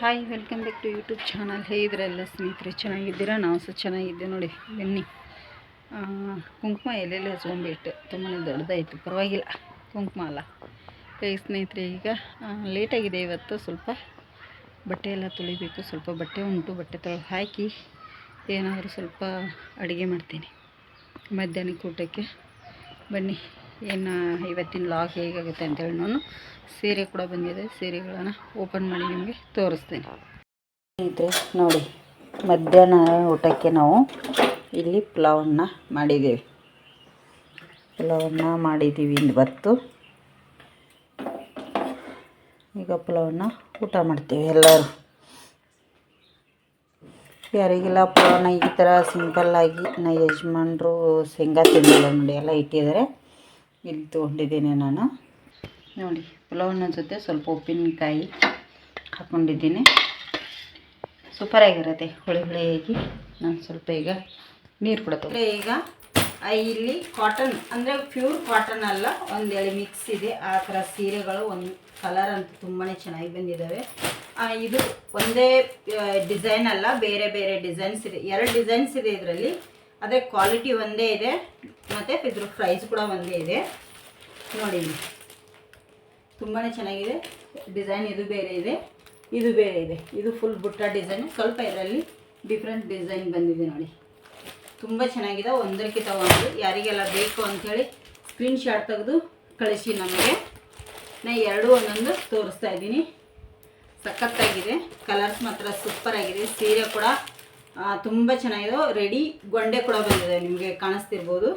Hi welcome back to YouTube channel ಹೇಗಿದ್ರೆಲ್ಲ ಸ್ನೇಹಿತರೆ, ಚೆನ್ನಾಗಿದ್ದೀರಾ? ನಾವು ಸಹ ಚೆನ್ನಾಗಿದ್ದೆ ನೋಡಿ, ಬನ್ನಿ. ಕುಂಕುಮ ಎಲ್ಲೆಲ್ಲ ಹಚ್ಕೊಂಡ್ಬಿಟ್ಟು ತುಂಬಾ ದೊಡ್ಡದಾಯಿತು. ಪರವಾಗಿಲ್ಲ, ಕುಂಕುಮ ಅಲ್ಲ. ಕೈ ಸ್ನೇಹಿತರೆ, ಈಗ ಲೇಟಾಗಿದೆ ಇವತ್ತು. ಸ್ವಲ್ಪ ಬಟ್ಟೆ ಎಲ್ಲ ತೊಳಿಬೇಕು. ಸ್ವಲ್ಪ ಬಟ್ಟೆ ಉಂಟು, ಬಟ್ಟೆ ತೊಳೆದು ಹಾಕಿ ಏನಾದರೂ ಸ್ವಲ್ಪ ಅಡುಗೆ ಮಾಡ್ತೀನಿ. ಮಧ್ಯಾಹ್ನಕ್ಕೆ ಊಟಕ್ಕೆ. ಬನ್ನಿ. ಏನು ಇವತ್ತಿನ ಲಾಗ್ ಹೇಗಾಗುತ್ತೆ ಅಂತೇಳಿ ನಾನು ಸೀರೆ ಕೂಡ ಬಂದಿದೆ. ಸೀರೆಗಳನ್ನು ಓಪನ್ ಮಾಡಿ ನಿಮಗೆ ತೋರಿಸ್ತೇನೆ. ಸ್ನೇಹಿತರೆ, ನೋಡಿ, ಮಧ್ಯಾಹ್ನ ಊಟಕ್ಕೆ ನಾವು ಇಲ್ಲಿ ಪಲಾವನ್ನು ಮಾಡಿದ್ದೀವಿ. ಪಲಾವನ್ನು ಮಾಡಿದ್ದೀವಿ ಇವತ್ತು ಈಗ ಪಲಾವನ್ನು ಊಟ ಮಾಡ್ತೀವಿ ಎಲ್ಲರೂ. ಯಾರಿಗೆಲ್ಲ ಪಲಾವನ್ನ ಈ ಥರ ಸಿಂಪಲ್ಲಾಗಿ ನಾ ಯಜಮಾನ್ರು ಶೇಂಗಾ ತಿಂದಿಲ್ಲ ನೋಡಿ, ಎಲ್ಲ ಇಟ್ಟಿದ್ದಾರೆ. ಇಲ್ಲಿ ತೊಗೊಂಡಿದ್ದೀನಿ ನಾನು. ನೋಡಿ ಪಲಾವನ್ನ ಜೊತೆ ಸ್ವಲ್ಪ ಉಪ್ಪಿನಕಾಯಿ ಹಾಕ್ಕೊಂಡಿದ್ದೀನಿ ಸೂಪರಾಗಿರುತ್ತೆ ಹುಳಿ ಹುಳಿಯಾಗಿ. ನಾನು ಸ್ವಲ್ಪ ಈಗ ನೀರು ಕೂಡ ಈಗ ಇಲ್ಲಿ ಕಾಟನ್ ಅಂದರೆ ಪ್ಯೂರ್ ಕಾಟನ್ ಅಲ್ಲ ಒಂದು ಎಳೆ ಮಿಕ್ಸ್ ಇದೆ. ಆ ಥರ ಸೀರೆಗಳು ಒಂದು ಕಲರ್ ಅಂತೂ ತುಂಬಾ ಚೆನ್ನಾಗಿ ಬಂದಿದ್ದಾವೆ. ಇದು ಒಂದೇ ಡಿಸೈನ್ ಅಲ್ಲ, ಬೇರೆ ಬೇರೆ ಡಿಸೈನ್ಸ್ ಇದೆ. ಎರಡು ಡಿಸೈನ್ಸ್ ಇದೆ ಇದರಲ್ಲಿ. ಅದೇ ಕ್ವಾಲಿಟಿ ಒಂದೇ ಇದೆ. ಮತ್ತು ಇದ್ರ ಪ್ರೈಸ್ ಕೂಡ ಒಂದೇ ಇದೆ. ನೋಡಿ ತುಂಬಾ ಚೆನ್ನಾಗಿದೆ. ಡಿಸೈನ್ ಇದು ಬೇರೆ ಇದೆ. ಇದು ಬೇರೆ ಇದೆ. ಇದು ಫುಲ್ ಬುಟ್ಟ ಡಿಸೈನ್ ಸ್ವಲ್ಪ ಇದರಲ್ಲಿ ಡಿಫ್ರೆಂಟ್ ಡಿಸೈನ್ ಬಂದಿದೆ ನೋಡಿ. ತುಂಬ ಚೆನ್ನಾಗಿದೆ. ಒಂದರಕ್ಕಿಂತ ತಗೊಂಡು ಯಾರಿಗೆಲ್ಲ ಬೇಕು ಅಂಥೇಳಿ ಸ್ಕ್ರೀನ್ ಶಾಟ್ ತೆಗೆದು ಕಳಿಸಿ ನಮಗೆ. ನಾ ಎರಡು ಒಂದೊಂದು ತೋರಿಸ್ತಾ ಇದ್ದೀನಿ. ಸಖತ್ತಾಗಿದೆ. ಕಲರ್ಸ್ ಮಾತ್ರ ಸೂಪರ್ ಆಗಿದೆ. ಸೀರೆ ಕೂಡ ತುಂಬ ಚೆನ್ನಾಗಿದೆ. ರೆಡಿ ಗೊಂಡೆ ಕೂಡ ಬಂದಿದೆ ನಿಮಗೆ ಕಾಣಿಸ್ತಿರ್ಬೋದು.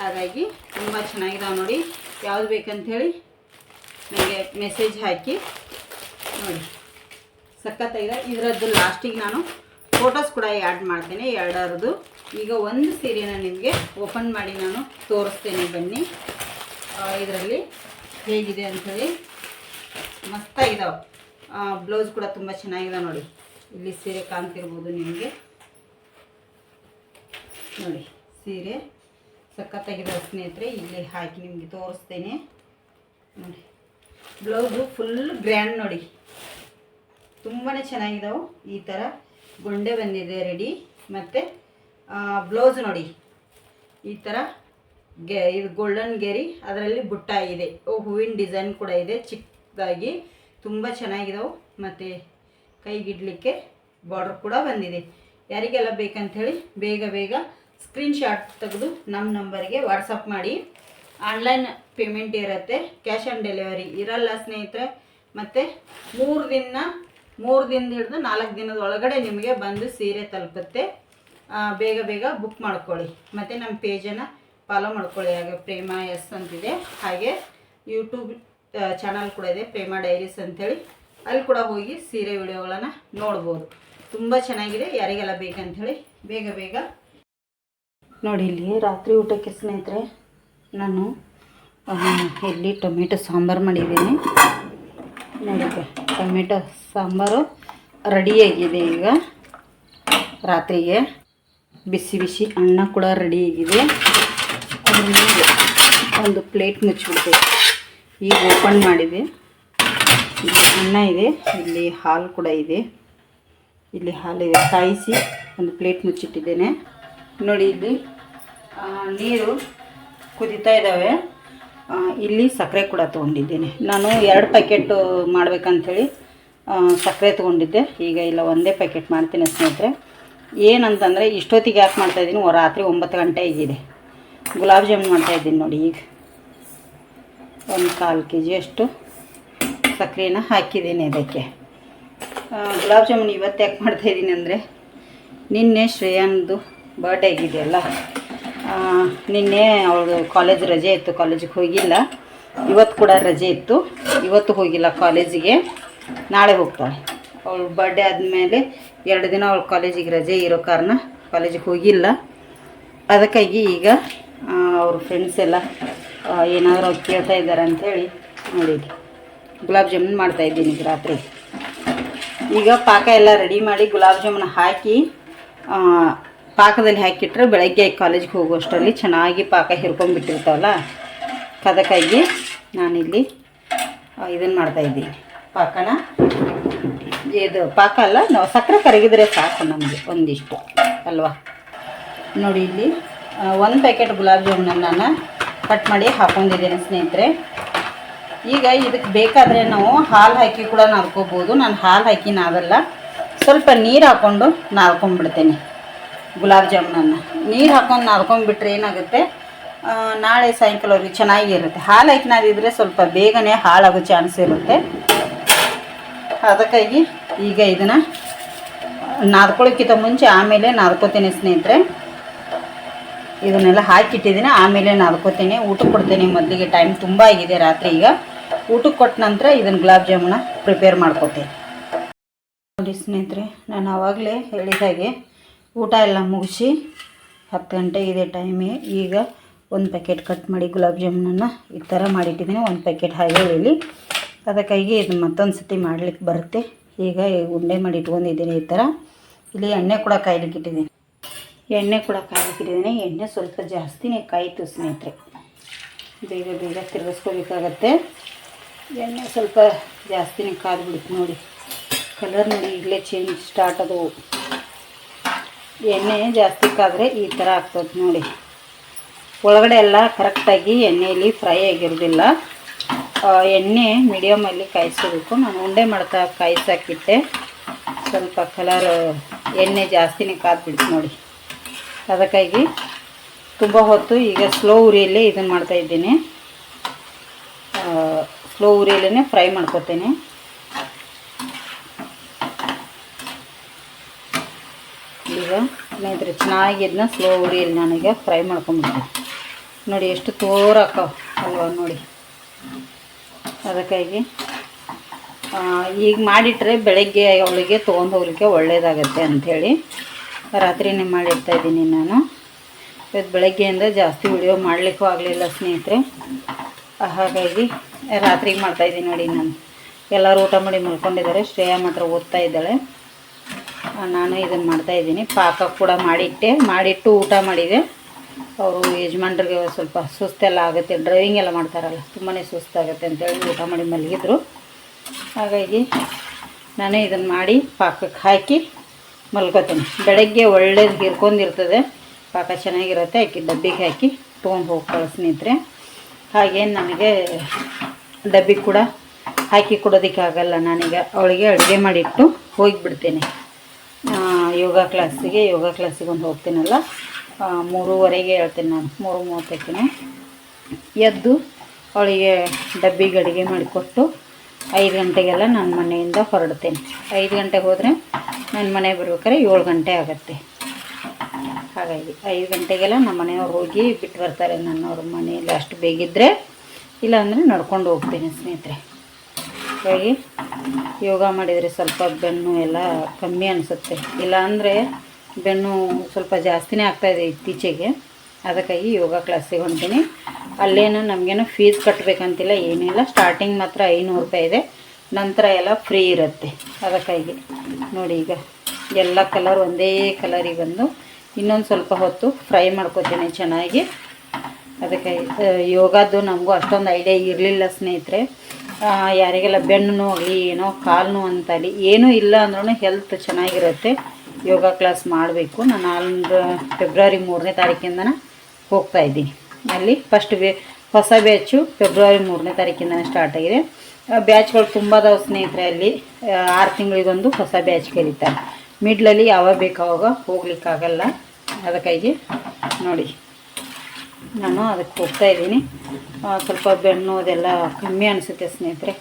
ಹಾಗಾಗಿ ತುಂಬ ಚೆನ್ನಾಗಿದಾವೆ ನೋಡಿ. ಯಾವುದು ಬೇಕಂಥೇಳಿ ನನಗೆ ಮೆಸೇಜ್ ಹಾಕಿ ನೋಡಿ. ಸಖತ್ತಾಗಿದೆ. ಇದರದ್ದು ಲಾಸ್ಟಿಗೆ ನಾನು ಫೋಟೋಸ್ ಕೂಡ ಆ್ಯಡ್ ಮಾಡ್ತೇನೆ, ಎರಡರದ್ದು. ಈಗ ಒಂದು ಸೀರೆನ ನಿಮಗೆ ಓಪನ್ ಮಾಡಿ ನಾನು ತೋರಿಸ್ತೇನೆ ಬನ್ನಿ. ಇದರಲ್ಲಿ ಹೇಗಿದೆ ಅಂಥೇಳಿ. ಮಸ್ತಾಗಿದಾವೆ ಬ್ಲೌಸ್ ಕೂಡ ತುಂಬ ಚೆನ್ನಾಗಿದೆ ನೋಡಿ. ಇಲ್ಲಿ ಸೀರೆ ಕಾಣ್ತಿರ್ಬೋದು ನಿಮಗೆ. ನೋಡಿ, ಸೀರೆ ಸಖತ್ತಾಗಿರೋ ಸ್ನೇಹಿತರೆ, ಇಲ್ಲಿ ಹಾಕಿ ನಿಮಗೆ ತೋರಿಸ್ತೇನೆ. ನೋಡಿ, ಬ್ಲೌಸು ಫುಲ್ ಗ್ರ್ಯಾಂಡ್ ನೋಡಿ. ತುಂಬಾ ಚೆನ್ನಾಗಿದಾವೆ, ಈ ಥರ ಗೊಂಡೆ ಬಂದಿದೆ ರೆಡಿ ಮತ್ತು ಬ್ಲೌಸ್ ನೋಡಿ. ಈ ಥರ ಗೆ, ಇದು ಗೋಲ್ಡನ್ ಗೆರಿ, ಅದರಲ್ಲಿ ಬುಟ್ಟ ಇದೆ. ಹೂವಿನ ಡಿಸೈನ್ ಕೂಡ ಇದೆ ಚಿಕ್ಕದಾಗಿ ತುಂಬ ಚೆನ್ನಾಗಿದಾವೆ. ಮತ್ತು ಕೈಗಿಡ್ಲಿಕ್ಕೆ ಬಾರ್ಡರ್ ಕೂಡ ಬಂದಿದೆ. ಯಾರಿಗೆಲ್ಲ ಬೇಕಂಥೇಳಿ ಬೇಗ ಬೇಗ ಸ್ಕ್ರೀನ್ ಶಾಟ್ ತೆಗೆದು ನಮ್ಮ ನಂಬರಿಗೆ ವಾಟ್ಸಪ್ ಮಾಡಿ. ಆನ್ಲೈನ್ ಪೇಮೆಂಟ್ ಇರುತ್ತೆ ಕ್ಯಾಶ್ ಆನ್ ಡೆಲಿವರಿ ಇರಲ್ಲ ಸ್ನೇಹಿತರೆ. ಮತ್ತು ಮೂರು ದಿನ, ಮೂರು ದಿನದ ಹಿಡಿದು ನಾಲ್ಕು ದಿನದ ಒಳಗಡೆ ನಿಮಗೆ ಬಂದು ಸೀರೆ ತಲುಪುತ್ತೆ. ಬೇಗ ಬೇಗ ಬುಕ್ ಮಾಡ್ಕೊಳ್ಳಿ. ಮತ್ತು ನಮ್ಮ ಪೇಜನ್ನು ಫಾಲೋ ಮಾಡ್ಕೊಳ್ಳಿ. ಹಾಗೆ ಪ್ರೇಮ ಎಸ್ ಅಂತಿದೆ. ಹಾಗೆ ಯೂಟ್ಯೂಬ್ ಚಾನಲ್ ಕೂಡ ಇದೆ, ಪ್ರೇಮ ಡೈರೀಸ್ ಅಂಥೇಳಿ. ಅಲ್ಲಿ ಕೂಡ ಹೋಗಿ ಸೀರೆ ವಿಡಿಯೋಗಳನ್ನು ನೋಡ್ಬೋದು. ತುಂಬ ಚೆನ್ನಾಗಿದೆ. ಯಾರಿಗೆಲ್ಲ ಬೇಕಂಥೇಳಿ ಬೇಗ ಬೇಗ ನೋಡಿ ಇಲ್ಲಿ ರಾತ್ರಿ ಊಟಕ್ಕೆ ಸ್ನೇಹಿತರೆ, ನಾನು ಇಲ್ಲಿ ಟೊಮೆಟೊ ಸಾಂಬಾರು ಮಾಡಿದ್ದೀನಿ. ನೋಡಿ ಟೊಮೆಟೊ ಸಾಂಬಾರು ರೆಡಿಯಾಗಿದೆ ಈಗ. ರಾತ್ರಿಗೆ ಬಿಸಿ ಬಿಸಿ ಅನ್ನ ಕೂಡ ರೆಡಿಯಾಗಿದೆ ಒಂದು ಪ್ಲೇಟ್ ಮುಚ್ಚಿಬಿಡ್ಬೇಕು. ಈಗ ಓಪನ್ ಮಾಡಿದೆ. ಅನ್ನ ಇದೆ, ಇಲ್ಲಿ ಹಾಲು ಕೂಡ ಇದೆ. ಇಲ್ಲಿ ಹಾಲಿದೆ ಕಾಯಿಸಿ ಒಂದು ಪ್ಲೇಟ್ ಮುಚ್ಚಿಟ್ಟಿದ್ದೇನೆ. ನೋಡಿ ಇಲ್ಲಿ ನೀರು ಕುದೀತಾ ಇದ್ದಾವೆ. ಇಲ್ಲಿ ಸಕ್ಕರೆ ಕೂಡ ತೊಗೊಂಡಿದ್ದೇನೆ. ನಾನು ಎರಡು ಪ್ಯಾಕೆಟು ಮಾಡಬೇಕಂಥೇಳಿ ಸಕ್ಕರೆ ತೊಗೊಂಡಿದ್ದೆ. ಈಗ ಇಲ್ಲ, ಒಂದೇ ಪ್ಯಾಕೆಟ್ ಮಾಡ್ತೀನಿ ಸ್ನೇಹಿತರೆ. ಏನಂತಂದರೆ, ಇಷ್ಟೊತ್ತಿಗೆ ಯಾಕೆ ಮಾಡ್ತಾಯಿದ್ದೀನಿ ರಾತ್ರಿ ಒಂಬತ್ತು ಗಂಟೆ ಆಗಿದೆ. ಗುಲಾಬ್ ಜಾಮೂನ್ ಮಾಡ್ತಾಯಿದ್ದೀನಿ ನೋಡಿ ಈಗ. ಒಂದು ಕಾಲು ಕೆ ಜಿಯಷ್ಟು ಸಕ್ಕರೆನ ಹಾಕಿದ್ದೀನಿ ಅದಕ್ಕೆ ಗುಲಾಬ್ ಜಾಮೂನ್ ಇವತ್ತು ಯಾಕೆ ಮಾಡ್ತಾಯಿದ್ದೀನಿ ಅಂದರೆ ನಿನ್ನೆ ಶ್ರೇಯಾನ್ದು ಬರ್ಡೇ ಆಗಿದೆಯಲ್ಲ ನಿನ್ನೆ ಅವಳು ಕಾಲೇಜ್ ರಜೆ ಇತ್ತು ಕಾಲೇಜಿಗೆ ಹೋಗಿಲ್ಲ. ಇವತ್ತು ಕೂಡ ರಜೆ ಇತ್ತು. ಇವತ್ತು ಹೋಗಿಲ್ಲ ಕಾಲೇಜಿಗೆ ನಾಳೆ ಹೋಗ್ತಾಳೆ. ಅವಳ ಬರ್ಡೇ ಆದಮೇಲೆ ಎರಡು ದಿನ ಅವಳು ಕಾಲೇಜಿಗೆ ರಜೆ ಇರೋ ಕಾರಣ ಕಾಲೇಜಿಗೆ ಹೋಗಿಲ್ಲ. ಅದಕ್ಕಾಗಿ ಈಗ ಅವ್ರ ಫ್ರೆಂಡ್ಸ್ ಎಲ್ಲ ಏನಾದರೂ ಕೇಳ್ತಾ ಇದ್ದಾರೆ ಅಂಥೇಳಿ ನೋಡಿ ಗುಲಾಬ್ ಜಾಮೂನ್ ಮಾಡ್ತಾಯಿದ್ದೀನಿ ರಾತ್ರಿ. ಈಗ ಪಾಕ ಎಲ್ಲ ರೆಡಿ ಮಾಡಿ ಗುಲಾಬ್ ಜಾಮೂನ್ ಹಾಕಿ ಪಾಕದಲ್ಲಿ ಹಾಕಿಟ್ರೆ ಬೆಳಗ್ಗೆ ಕಾಲೇಜ್ಗೆ ಹೋಗುವಷ್ಟರಲ್ಲಿ ಚೆನ್ನಾಗಿ ಪಾಕ ಹಿರ್ಕೊಂಡ್ಬಿಟ್ಟಿರ್ತಾವಲ್ಲ ಕದಕ್ಕಾಗಿ ನಾನಿಲ್ಲಿ ಇದನ್ನು ಮಾಡ್ತಾಯಿದ್ದೀನಿ ಪಾಕನ, ಇದು ಪಾಕ ಅಲ್ಲ, ನಾವು ಸಕ್ಕರೆ ಕರಗಿದ್ರೆ ಸಾಕು ನಮಗೆ ಒಂದಿಷ್ಟು, ಅಲ್ವಾ? ನೋಡಿ ಇಲ್ಲಿ ಒಂದು ಪ್ಯಾಕೆಟ್ ಗುಲಾಬ್ ಜಾಮೂನನ್ನು ನಾನು ಕಟ್ ಮಾಡಿ ಹಾಕೊಂಡಿದ್ದೇನೆ ಸ್ನೇಹಿತರೆ. ಈಗ ಇದಕ್ಕೆ ಬೇಕಾದರೆ ನಾವು ಹಾಲು ಹಾಕಿ ಕೂಡ ನಾದ್ಕೋಬೋದು. ನಾನು ಹಾಲು ಹಾಕಿ ನಾದಲ್ಲ. ಸ್ವಲ್ಪ ನೀರು ಹಾಕ್ಕೊಂಡು ನಾದ್ಕೊಂಡ್ಬಿಡ್ತೇನೆ ಗುಲಾಬ್ ಜಾಮೂನನ್ನು. ನೀರು ಹಾಕೊಂಡು ನಾದ್ಕೊಂಡ್ಬಿಟ್ರೆ ಏನಾಗುತ್ತೆ? ನಾಳೆ ಸಾಯಂಕಾಲವರೆಗೆ ಚೆನ್ನಾಗಿರುತ್ತೆ. ಹಾಲು ಹಾಕಿ ನಾದಿದ್ರೆ ಸ್ವಲ್ಪ ಬೇಗನೆ ಹಾಳಾಗೋ ಚಾನ್ಸ್ ಇರುತ್ತೆ. ಅದಕ್ಕಾಗಿ ಈಗ ಇದನ್ನು ನಾದ್ಕೊಳ್ಳೋಕ್ಕಿಂತ ಮುಂಚೆ ಆಮೇಲೆ ನಾದ್ಕೋತೀನಿ ಸ್ನೇಹಿತರೆ. ಇದನ್ನೆಲ್ಲ ಹಾಕಿಟ್ಟಿದ್ದೀನಿ. ಆಮೇಲೆ ನಾದ್ಕೋತೀನಿ. ಊಟಕ್ಕೆ ಕೊಡ್ತೇನೆ ಮೊದಲಿಗೆ. ಟೈಮ್ ತುಂಬ ಆಗಿದೆ ರಾತ್ರಿ ಈಗ. ಊಟಕ್ಕೆ ಕೊಟ್ಟ ನಂತರ ಇದನ್ನು ಗುಲಾಬ್ ಜಾಮೂನ ಪ್ರಿಪೇರ್ ಮಾಡ್ಕೋತೀನಿ. ನೋಡಿ ಸ್ನೇಹಿತರೆ, ನಾನು ಆವಾಗಲೇ ಹೇಳಿದ ಹಾಗೆ ಊಟ ಎಲ್ಲ ಮುಗಿಸಿ ಹತ್ತು ಗಂಟೆ ಇದೆ ಟೈಮೇ ಈಗ ಒಂದು ಪ್ಯಾಕೆಟ್ ಕಟ್ ಮಾಡಿ ಗುಲಾಬ್ ಜಾಮೂನನ್ನು ಈ ಥರ ಮಾಡಿಟ್ಟಿದ್ದೀನಿ. ಒಂದು ಪ್ಯಾಕೆಟ್ ಹಾಗೆ ಹೇಳಿ ಅದಕ್ಕಾಗಿ ಇದು ಮತ್ತೊಂದು ಸತಿ ಮಾಡ್ಲಿಕ್ಕೆ ಬರುತ್ತೆ. ಈಗ ಉಂಡೆ ಮಾಡಿ ಇಟ್ಕೊಂಡಿದ್ದೀನಿ ಈ ಥರ ಇಲ್ಲಿ ಎಣ್ಣೆ ಕೂಡ ಕಾಯ್ಲಿಕ್ಕೆ ಇಟ್ಟಿದ್ದೀನಿ. ಎಣ್ಣೆ ಕೂಡ ಕಾಯ್ಲಿಕ್ಕಿಟ್ಟಿದ್ದೀನಿ ಎಣ್ಣೆ ಸ್ವಲ್ಪ ಜಾಸ್ತಿನೇ ಕಾಯಿತು ಸ್ನೇಹಿತರೆ. ಬೇಗ ಬೇಗ ತಿರ್ಗಿಸ್ಕೋಬೇಕಾಗತ್ತೆ ಎಣ್ಣೆ ಸ್ವಲ್ಪ ಜಾಸ್ತಿನೇ ಕಾದ್ಬಿಡುತ್ತೆ ನೋಡಿ. ಕಲರ್ ನೋಡಿ ಈಗಲೇ ಚೇಂಜ್ ಸ್ಟಾರ್ಟ್ ಅದು. ಎಣ್ಣೆ ಜಾಸ್ತಿ ಕಾದರೆ ಈ ಥರ ಆಗ್ತದೆ ನೋಡಿ. ಒಳಗಡೆ ಎಲ್ಲ ಕರೆಕ್ಟಾಗಿ ಎಣ್ಣೆಯಲ್ಲಿ ಫ್ರೈ ಆಗಿರೋದಿಲ್ಲ. ಎಣ್ಣೆ ಮೀಡಿಯಮಲ್ಲಿ ಕಾಯಿಸಬೇಕು ನಾನು ಉಂಡೆ ಮಾಡ್ತಾ ಕಾಯಿಸಾಕಿಟ್ಟೆ. ಸ್ವಲ್ಪ ಕಲರ್ ಎಣ್ಣೆ ಜಾಸ್ತಿನೇ ಕಾದ್ಬಿಡ್ತು ನೋಡಿ. ಅದಕ್ಕಾಗಿ ತುಂಬ ಹೊತ್ತು ಈಗ ಸ್ಲೋ ಉರಿಯಲ್ಲೇ ಇದನ್ನು ಮಾಡ್ತಾಯಿದ್ದೀನಿ ಸ್ಲೋ ಉರಿಯಲ್ಲೇ ಫ್ರೈ ಮಾಡ್ಕೊತೇನೆ. ಈಗ ಸ್ನೇಹಿತರೆ, ಚೆನ್ನಾಗಿ ಇದನ್ನ ಸ್ಲೋ ಉರಿಯಲ್ಲಿ ನಾನೀಗ ಫ್ರೈ ಮಾಡ್ಕೊಂಬಿಡ್ತೀನಿ. ನೋಡಿ ಎಷ್ಟು ತೋರಾಕವ ಅಲ್ವಾ ನೋಡಿ. ಅದಕ್ಕಾಗಿ ಈಗ ಮಾಡಿಟ್ರೆ ಬೆಳಗ್ಗೆ ಅವಳಿಗೆ ತೊಗೊಂಡು ಹೋಗ್ಲಿಕ್ಕೆ ಒಳ್ಳೆಯದಾಗತ್ತೆ ಅಂಥೇಳಿ ರಾತ್ರಿನೇ ಮಾಡಿರ್ತಾ ಇದ್ದೀನಿ ನಾನು. ಇವತ್ತು ಬೆಳಗ್ಗೆಯಿಂದ ಜಾಸ್ತಿ ವಿಡಿಯೋ ಮಾಡಲಿಕ್ಕೂ ಆಗಲಿಲ್ಲ ಸ್ನೇಹಿತರೆ. ಹಾಗಾಗಿ ರಾತ್ರಿಗೆ ಮಾಡ್ತಾಯಿದ್ದೀನಿ ನೋಡಿ ನಾನು. ಎಲ್ಲರೂ ಊಟ ಮಾಡಿ ಮಲ್ಕೊಂಡಿದ್ದಾರೆ. ಶ್ರೇಯಾ ಮಾತ್ರ ಓದ್ತಾ ಇದ್ದಾಳೆ. ನಾನು ಇದನ್ನು ಮಾಡ್ತಾಯಿದ್ದೀನಿ ಪಾಕ ಕೂಡ ಮಾಡಿಟ್ಟೆ. ಮಾಡಿಟ್ಟು ಊಟ ಮಾಡಿದೆ. ಅವರು ಯಜಮಾನ್ರಿಗೆ ಸ್ವಲ್ಪ ಸುಸ್ತೆಲ್ಲ ಆಗುತ್ತೆ. ಡ್ರೈವಿಂಗ್ ಎಲ್ಲ ಮಾಡ್ತಾರಲ್ಲ ತುಂಬಾ ಸುಸ್ತಾಗುತ್ತೆ ಅಂತೇಳಿ ಊಟ ಮಾಡಿ ಮಲಗಿದ್ರು. ಹಾಗಾಗಿ ನಾನು ಇದನ್ನು ಮಾಡಿ ಪಾಕಕ್ಕೆ ಹಾಕಿ ಮಲ್ಕೋತೀನಿ. ಬೆಳಗ್ಗೆ ಒಳ್ಳೇದು ಹಿರ್ಕೊಂಡಿರ್ತದೆ ಪಾಕ ಚೆನ್ನಾಗಿರುತ್ತೆ. ಹಾಕಿ ಡಬ್ಬಿಗೆ ಹಾಕಿ ತೊಗೊಂಡು ಹೋಗಿ ಸ್ನೇಹಿತರೆ ಹಾಗೇನು ನನಗೆ ಡಬ್ಬಿ ಕೂಡ ಹಾಕಿ ಕೊಡೋದಕ್ಕಾಗಲ್ಲ. ನಾನೀಗ ಅವಳಿಗೆ ಅಡುಗೆ ಮಾಡಿಟ್ಟು ಹೋಗಿಬಿಡ್ತೇನೆ. ಯೋಗ ಕ್ಲಾಸಿಗೆ ಯೋಗ ಕ್ಲಾಸಿಗೆ ಒಂದು ಹೋಗ್ತೀನಲ್ಲ? ಮೂರುವರೆಗೆ ಹೇಳ್ತೀನಿ ನಾನು. ಮೂರು ಮೂವತ್ತಕ್ಕೆ ಎದ್ದು ಅವಳಿಗೆ ಡಬ್ಬಿಗೆ ಅಡುಗೆ ಮಾಡಿಕೊಟ್ಟು ಐದು ಗಂಟೆಗೆಲ್ಲ ನಾನು ಮನೆಯಿಂದ ಹೊರಡ್ತೇನೆ. ಐದು ಗಂಟೆಗೆ ಹೋದರೆ ನನ್ನ ಮನೆಗೆ ಬರ್ಬೇಕಾದ್ರೆ ಏಳು ಗಂಟೆ ಆಗುತ್ತೆ. ಹಾಗಾಗಿ ಐದು ಗಂಟೆಗೆಲ್ಲ ನಮ್ಮ ಮನೆಯವ್ರು ಹೋಗಿ ಬಿಟ್ಟು ಬರ್ತಾರೆ. ನನ್ನವ್ರ ಮನೆಯಲ್ಲಿ ಅಷ್ಟು ಬೇಗಿದ್ರೆ ಇಲ್ಲಾಂದರೆ ನಡ್ಕೊಂಡು ಹೋಗ್ತೀನಿ ಸ್ನೇಹಿತರೆ. ಹಾಗಾಗಿ ಯೋಗ ಮಾಡಿದರೆ ಸ್ವಲ್ಪ ಬೆನ್ನು ಎಲ್ಲ ಕಮ್ಮಿ ಅನಿಸುತ್ತೆ. ಇಲ್ಲಾಂದರೆ ಬೆನ್ನು ಸ್ವಲ್ಪ ಜಾಸ್ತಿನೇ ಆಗ್ತಾಯಿದೆ ಇತ್ತೀಚೆಗೆ. ಅದಕ್ಕಾಗಿ ಯೋಗ ಕ್ಲಾಸಿಗೆ ಹೊಂಟೀನಿ. ಅಲ್ಲೇನು ನಮಗೇನು ಫೀಸ್ ಕಟ್ಟಬೇಕಂತಿಲ್ಲ ಏನಿಲ್ಲ. ಸ್ಟಾರ್ಟಿಂಗ್ ಮಾತ್ರ ಐನೂರು ರೂಪಾಯಿ ಇದೆ. ನಂತರ ಎಲ್ಲ ಫ್ರೀ ಇರುತ್ತೆ. ಅದಕ್ಕಾಗಿ ನೋಡಿ ಈಗ ಎಲ್ಲ ಕಲರ್ ಒಂದೇ ಕಲರಿಗೆ ಬಂದು ಇನ್ನೊಂದು ಸ್ವಲ್ಪ ಹೊತ್ತು ಫ್ರೈ ಮಾಡ್ಕೋತೀನಿ ಚೆನ್ನಾಗಿ. ಅದಕ್ಕೆ ಯೋಗದ್ದು ನಮಗೂ ಅಷ್ಟೊಂದು ಐಡಿಯಾ ಇರಲಿಲ್ಲ ಸ್ನೇಹಿತರೆ. ಯಾರಿಗೆಲ್ಲ ಬೆನ್ನು ನೋವಾಗಲಿ ಏನೋ ಕಾಲು ನೋವು ಅಂತಲಿ ಏನೂ ಇಲ್ಲ ಅಂದ್ರೂ ಹೆಲ್ತ್ ಚೆನ್ನಾಗಿರುತ್ತೆ. ಯೋಗ ಕ್ಲಾಸ್ ಮಾಡಬೇಕು. ನಾನು ಆಲ್ರ ಫೆಬ್ರವರಿ ಮೂರನೇ ತಾರೀಕಿಂದನ ಹೋಗ್ತಾ ಇದ್ದೀನಿ. ಅಲ್ಲಿ ಫಸ್ಟ್ ಬೇ ಹೊಸ ಬ್ಯಾಚು ಫೆಬ್ರವರಿ ಮೂರನೇ ತಾರೀಕಿಂದನೇ ಸ್ಟಾರ್ಟ್ ಆಗಿದೆ. ಬ್ಯಾಚ್ಗಳು ತುಂಬ ಅದಾವೆ ಸ್ನೇಹಿತರೆ ಅಲ್ಲಿ. ಆರು ತಿಂಗಳಿಗೊಂದು ಹೊಸ ಬ್ಯಾಚ್ ಕರೀತಾರೆ. ಮಿಡ್ಲಲ್ಲಿ ಯಾವಾಗ ಬೇಕಾವಾಗ ಹೋಗ್ಲಿಕ್ಕಾಗಲ್ಲ. ಅದಕ್ಕಾಗಿ ನೋಡಿ, ನಾನು ಅದಕ್ಕೆ ಹೋಗ್ತಾ ಇದ್ದೀನಿ. ಸ್ವಲ್ಪ ಬೆಣ್ಣು ಅದೆಲ್ಲ ಕಮ್ಮಿ ಅನಿಸುತ್ತೆ ಸ್ನೇಹಿತರೆ.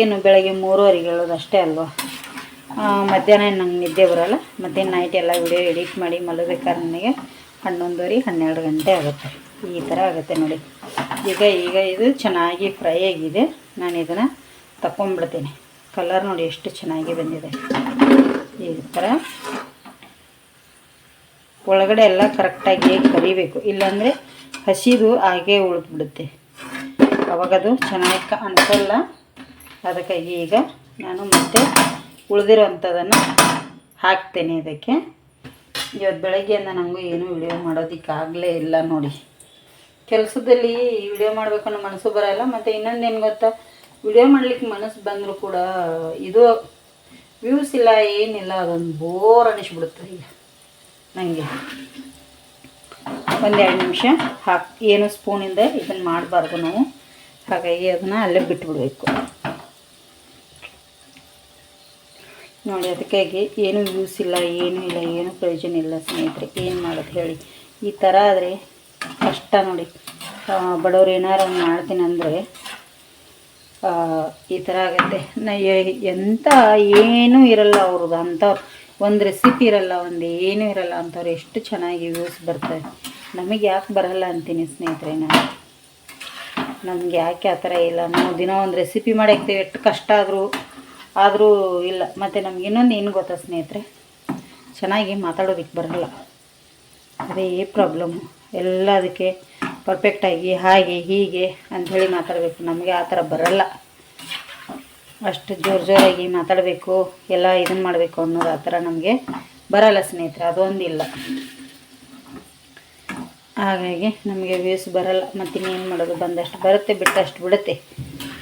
ಏನು ಬೆಳಗ್ಗೆ ಮೂರುವರೆಗೆ ಹೇಳೋದು ಅಷ್ಟೇ ಅಲ್ವಾ? ಮಧ್ಯಾಹ್ನ ನಂಗೆ ನಿದ್ದೆ ಬರೋಲ್ಲ. ಮತ್ತು ನೈಟ್ ಎಲ್ಲ ವಿಡಿಯೋ ಎಡಿಟ್ ಮಾಡಿ ಮಲಗಬೇಕಾದ್ರೆ ನನಗೆ ಹನ್ನೊಂದುವರೆ, ಹನ್ನೆರಡು ಗಂಟೆ ಆಗುತ್ತೆ. ಈ ಥರ ಆಗುತ್ತೆ ನೋಡಿ. ಈಗ ಈಗ ಇದು ಚೆನ್ನಾಗಿ ಫ್ರೈ ಆಗಿದೆ. ನಾನು ಇದನ್ನು ತಗೊಂಡ್ಬಿಡ್ತೀನಿ ಕಲರ್ ನೋಡಿ ಎಷ್ಟು ಚೆನ್ನಾಗಿ ಬಂದಿದೆ. ಈ ಥರ. ಒಳಗಡೆ ಎಲ್ಲ ಕರೆಕ್ಟಾಗಿ ಕರಿಬೇಕು. ಇಲ್ಲಾಂದರೆ ಹಸಿದು ಹಾಗೇ ಉಳಿದ್ಬಿಡುತ್ತೆ. ಅವಾಗದು ಚೆನ್ನಾಗಿ ಅನ್ಸೋಲ್ಲ ಅದಕ್ಕಾಗಿ ಈಗ ನಾನು ಮತ್ತೆ ಉಳಿದಿರೋವಂಥದ್ದನ್ನು ಹಾಕ್ತೇನೆ ಇದಕ್ಕೆ. ಇವತ್ತು ಬೆಳಗ್ಗೆಯಿಂದ ನನಗೂ ಏನೂ ವಿಡಿಯೋ ಮಾಡೋದಕ್ಕಾಗಲೇ ಇಲ್ಲ ನೋಡಿ. ಕೆಲಸದಲ್ಲಿ ವಿಡಿಯೋ ಮಾಡಬೇಕು ಅನ್ನೋ ಮನಸ್ಸು ಬರೋಲ್ಲ. ಮತ್ತು ಇನ್ನೊಂದೇನು ಗೊತ್ತಾ? ವಿಡಿಯೋ ಮಾಡ್ಲಿಕ್ಕೆ ಮನಸ್ಸು ಬಂದರೂ ಕೂಡ ಇದು ವ್ಯೂಸ್ ಇಲ್ಲ, ಏನಿಲ್ಲ, ಅದೊಂದು ಬೋರ್ ಅನಿಸ್ಬಿಡುತ್ತೆ ಈಗ. ನನಗೆ ಒಂದೆರಡು ನಿಮಿಷ ಹಾಕಿ. ಏನು ಸ್ಪೂನಿಂದ ಇದನ್ನು ಮಾಡಬಾರ್ದು ನಾವು. ಹಾಗಾಗಿ ಅದನ್ನು ಅಲ್ಲೇ ಬಿಟ್ಬಿಡಬೇಕು. ನೋಡಿ ಅದಕ್ಕಾಗಿ ಏನೂ ಯೂಸ್ ಇಲ್ಲ, ಏನೂ ಇಲ್ಲ, ಏನೂ ಪ್ರಯೋಜನ ಇಲ್ಲ ಸ್ನೇಹಿತರೆ, ಏನು ಮಾಡೋದು ಹೇಳಿ. ಈ ಥರ ಆದರೆ ಕಷ್ಟ ನೋಡಿ. ಬಡವ್ರು ಏನಾರು ಮಾಡ್ತೀನಿ ಅಂದರೆ ಈ ಥರ ಆಗುತ್ತೆ. ನಾ ಎಂಥ ಏನೂ ಇರಲ್ಲ ಅವ್ರದ್ದು ಅಂಥವ್ರು ಒಂದು ರೆಸಿಪಿ ಇರಲ್ಲ, ಒಂದು ಏನೂ ಇರಲ್ಲ ಅಂಥವ್ರು ಎಷ್ಟು ಚೆನ್ನಾಗಿ ವ್ಯೂಸ್ ಬರ್ತವೆ ನಮಗೆ ಯಾಕೆ ಬರಲ್ಲ ಅಂತೀನಿ ಸ್ನೇಹಿತರೆ ನಾನು. ನಮ್ಗೆ ಯಾಕೆ ಆ ಥರ ಇಲ್ಲ? ನಾವು ದಿನ ಒಂದು ರೆಸಿಪಿ ಮಾಡಿ ಎಷ್ಟು ಕಷ್ಟ ಆದರೂ ಆದರೂ ಇಲ್ಲ. ಮತ್ತು ನಮ್ಗೆ ಇನ್ನೊಂದು ಏನು ಗೊತ್ತಾ ಸ್ನೇಹಿತರೆ? ಚೆನ್ನಾಗಿ ಮಾತಾಡೋದಕ್ಕೆ ಬರಲ್ಲ. ಅದೇ ಪ್ರಾಬ್ಲಮ್ಮು ಎಲ್ಲ ಅದಕ್ಕೆ ಪರ್ಫೆಕ್ಟಾಗಿ ಹಾಗೆ, ಹೀಗೆ ಅಂಥೇಳಿ ಮಾತಾಡಬೇಕು. ನಮಗೆ ಆ ಥರ ಬರಲ್ಲ. ಅಷ್ಟು ಜೋರು ಜೋರಾಗಿ ಮಾತಾಡಬೇಕು, ಎಲ್ಲ ಇದನ್ನು ಮಾಡಬೇಕು ಅನ್ನೋದು ಆ ಥರ ನಮಗೆ ಬರಲ್ಲ ಸ್ನೇಹಿತರೆ, ಅದೊಂದಿಲ್ಲ. ಹಾಗಾಗಿ ನಮಗೆ ವ್ಯೂಸ್ ಬರಲ್ಲ ಮತ್ತು ಇನ್ನೇನು ಮಾಡೋದು, ಬಂದಷ್ಟು ಬರುತ್ತೆ, ಬಿಟ್ಟಷ್ಟು ಬಿಡುತ್ತೆ.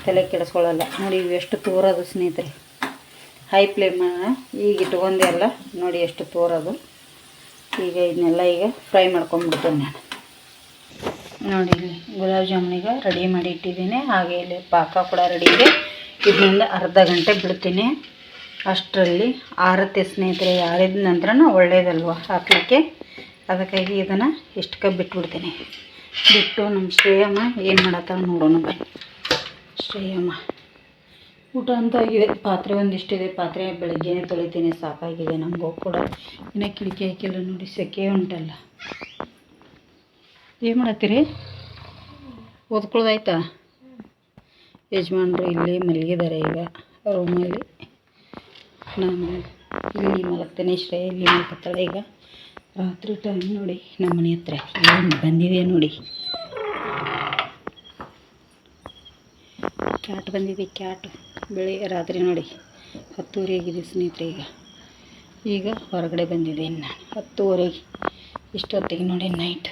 ತಲೆ ಕೆಡಿಸ್ಕೊಳ್ಳಲ್ಲ. ನೋಡಿ ಇವು ಎಷ್ಟು ತೋರೋದು ಸ್ನೇಹಿತರೆ. ಹೈ ಫ್ಲೇಮ್ ಈಗ ಇಟ್ಕೊಂಡೆ ಅಲ್ಲ, ನೋಡಿ ಎಷ್ಟು ತೋರೋದು. ಈಗ ಇದನ್ನೆಲ್ಲ ಈಗ ಫ್ರೈ ಮಾಡ್ಕೊಂಡ್ಬಿಡ್ತೇನೆ ನಾನು. ನೋಡಿ ಗುಲಾಬ್ ಜಾಮೂನಿಗೆ ರೆಡಿ ಮಾಡಿ ಇಟ್ಟಿದ್ದೀನಿ. ಹಾಗೆ ಇಲ್ಲಿ ಪಾಕ ಕೂಡ ರೆಡಿ ಇದೆ. ಇದರಿಂದ ಅರ್ಧ ಗಂಟೆ ಬಿಡ್ತೀನಿ. ಅಷ್ಟರಲ್ಲಿ ಆರತ್ತೆ ಸ್ನೇಹಿತರೆ ಯಾರಿದ ನಂತರ ಒಳ್ಳೇದಲ್ವ ಹಾಕಲಿಕ್ಕೆ. ಅದಕ್ಕಾಗಿ ಇದನ್ನು ಇಷ್ಟಕ್ಕೆ ಬಿಟ್ಬಿಡ್ತೀನಿ. ಬಿಟ್ಟು ನಮ್ಮ ಶ್ರೇಯಮ್ಮ ಏನು ಮಾಡತ್ತ ನೋಡೋಣ ಬನ್ನಿ ಶ್ರೇಯಮ್ಮ, ಊಟ ಅಂತ ಆಗಿದೆ. ಪಾತ್ರೆ ಒಂದಿಷ್ಟಿದೆ. ಪಾತ್ರೆ ಬೆಳಗ್ಗೆನೇ ತೊಳಿತೀನಿ. ಸಾಕಾಗಿದೆ. ನಮಗೂ ಕೂಡ ಇನ್ನು ಕಿಟಕಿ ಹಾಕಿಲ್ಲ ನೋಡಿ. ಸೆಕೆ ಉಂಟಲ್ಲ. ಏನು ಮಾಡತ್ತೀರಿ? ಓದ್ಕೊಳ್ಳೋದಾಯ್ತಾ? ಯಜಮಾನ್ರು ಇಲ್ಲಿ ಮಲಗಿದ್ದಾರೆ ಈಗ ರೂಮಲ್ಲಿ. ನಾನು ಇಲ್ಲಿ ಮಲಗ್ತೇನೆ, ಶ್ರೇಯ ಇಲ್ಲಿ ಮಲ್ಕೊತಾಳೆ ಈಗ. ರಾತ್ರಿ ಟೈಮ್ ನೋಡಿ, ನಮ್ಮ ಮನೆ ಹತ್ರ ಏನು ಬಂದಿದೆ ನೋಡಿ. ಕ್ಯಾಟ್ ಬಂದಿದೆ ಕ್ಯಾಟ್ ಬೆಳಿ ರಾತ್ರಿ ನೋಡಿ. ಹತ್ತುವರೆ ಆಗಿದೆ ಸ್ನೇಹಿತರೆ ಈಗ. ಈಗ ಹೊರಗಡೆ ಬಂದಿದೆ ಇನ್ನು. ಹತ್ತುವರೆಗೆ ಇಷ್ಟೊತ್ತಿಗೆ ನೋಡಿ ನೈಟ್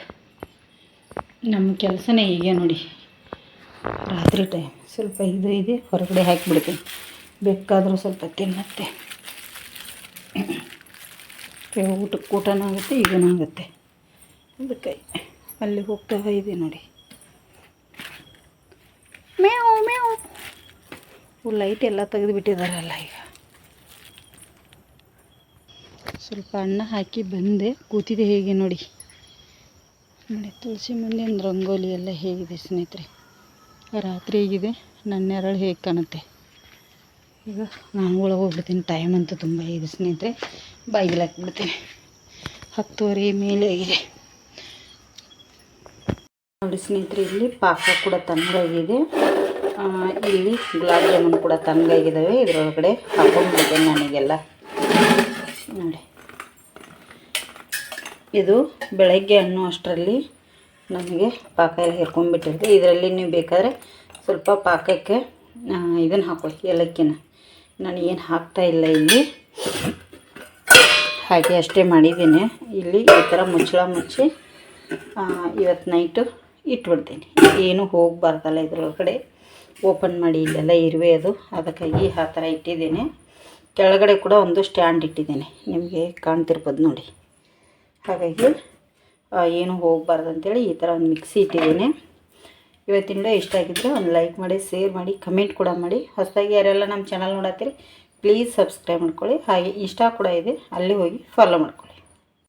ನಮ್ಮ ಕೆಲಸನೇ ಹೀಗೆ ನೋಡಿ. ರಾತ್ರಿ ಟೈಮ್ ಸ್ವಲ್ಪ ಇದು ಇದೆ, ಹೊರಗಡೆ ಹಾಕಿಬಿಡ್ತೀನಿ. ಬೇಕಾದರೂ ಸ್ವಲ್ಪ ತಿನ್ನತ್ತೆ. ಊಟಕ್ಕೆ ಊಟನೂ ಆಗುತ್ತೆ ಇದೂ ಆಗುತ್ತೆ. ಅದಕ್ಕೆ ಅಲ್ಲಿ ಹೋಗ್ತಾ ಇದೆ ನೋಡಿ. ಮೇವು ಮೇವು ಲೈಟ್ ಎಲ್ಲ ತೆಗೆದು ಬಿಟ್ಟಿದಾರಲ್ಲ ಈಗ. ಸ್ವಲ್ಪ ಅನ್ನ ಹಾಕಿ ಬಂದೆ. ಕೂತಿದೆ ಹೇಗೆ ನೋಡಿ. ನೋಡಿ, ತುಳಸಿ ಮುಂದೆ ರಂಗೋಲಿ ಎಲ್ಲ ಹೇಗಿದೆ ಸ್ನೇಹಿತರೆ. ರಾತ್ರಿ ಆಗಿದೆ. ನನ್ನ ನೆರಳು ಹೇಗೆ ಕಾಣುತ್ತೆ? ಈಗ ನಾನು ಒಳಗೆ ಹೋಗ್ಬಿಡ್ತೀನಿ. ಟೈಮ್ ಅಂತೂ ತುಂಬ ಇದೆ ಸ್ನೇಹಿತರೆ. ಬಾಗಿಲು ಹಾಕ್ಬಿಡ್ತೀನಿ. ಹತ್ತುವರೆ ಮೇಲೆ ಆಗಿದೆ. ನೋಡಿ ಸ್ನೇಹಿತರೆ, ಇಲ್ಲಿ ಪಾಕ ಕೂಡ ತಣ್ಣಗಾಗಿದೆ. ಇಲ್ಲಿ ಗುಲಾಬ್ ಜಾಮೂನ್ ಕೂಡ ತಣ್ಣಗಾಗಿದ್ದಾವೆ. ಇದರೊಳಗಡೆ ಹಾಕೊಂಡ್ಬಿಡ್ತೇನೆ ನನಗೆಲ್ಲ. ನೋಡಿ. ಇದು ಬೆಳಗ್ಗೆ ಹಣ್ಣು ಅಷ್ಟರಲ್ಲಿ ನಮಗೆ ಪಾಕ ಎಲ್ಲ ಹಿರ್ಕೊಂಡ್ಬಿಟ್ಟಿರುತ್ತೆ. ಇದರಲ್ಲಿ ನೀವು ಬೇಕಾದರೆ ಸ್ವಲ್ಪ ಪಾಕಕ್ಕೆ ಇದನ್ನು ಹಾಕೊಳ್ಳಿ, ಏಲಕ್ಕಿನ. ನಾನು ಏನು ಹಾಕ್ತಾ ಇಲ್ಲ ಇಲ್ಲಿ. ಹಾಗೆ ಅಷ್ಟೇ ಮಾಡಿದ್ದೀನಿ. ಇಲ್ಲಿ ಈ ಥರ ಮುಚ್ಚಳ ಮುಚ್ಚಿ ಇವತ್ತು ನೈಟು ಇಟ್ಬಿಡ್ತೀನಿ. ಏನು ಹೋಗಬಾರ್ದಲ್ಲ ಇದ್ರೊಳಗಡೆ. ಓಪನ್ ಮಾಡಿ ಇಲ್ಲೆಲ್ಲ ಇರುವೆ ಅದು. ಅದಕ್ಕಾಗಿ ಆ ಥರ ಇಟ್ಟಿದ್ದೀನಿ. ಕೆಳಗಡೆ ಕೂಡ ಒಂದು ಸ್ಟ್ಯಾಂಡ್ ಇಟ್ಟಿದ್ದೀನಿ. ನಿಮಗೆ ಕಾಣ್ತಿರ್ಬೋದು ನೋಡಿ. ಹಾಗಾಗಿ ಏನು ಹೋಗಬಾರ್ದು ಅಂತೇಳಿ ಈ ಥರ ಒಂದು ಮಿಕ್ಸಿ ಇಟ್ಟಿದ್ದೀನಿ. ಇವತ್ತಿನ ವಿಡಿಯೋ ಇಷ್ಟ ಆಗಿದ್ದರೆ ಒಂದು ಲೈಕ್ ಮಾಡಿ, ಶೇರ್ ಮಾಡಿ, ಕಮೆಂಟ್ ಕೂಡ ಮಾಡಿ. ಹೊಸದಾಗಿ ಯಾರೆಲ್ಲ ನಮ್ಮ ಚಾನಲ್ ನೋಡತ್ತೀರಿ, ಪ್ಲೀಸ್ ಸಬ್ಸ್ಕ್ರೈಬ್ ಮಾಡ್ಕೊಳ್ಳಿ. ಹಾಗೆ ಇಷ್ಟ ಕೂಡ ಇದೆ, ಅಲ್ಲಿ ಹೋಗಿ ಫಾಲೋ ಮಾಡ್ಕೊಳ್ಳಿ.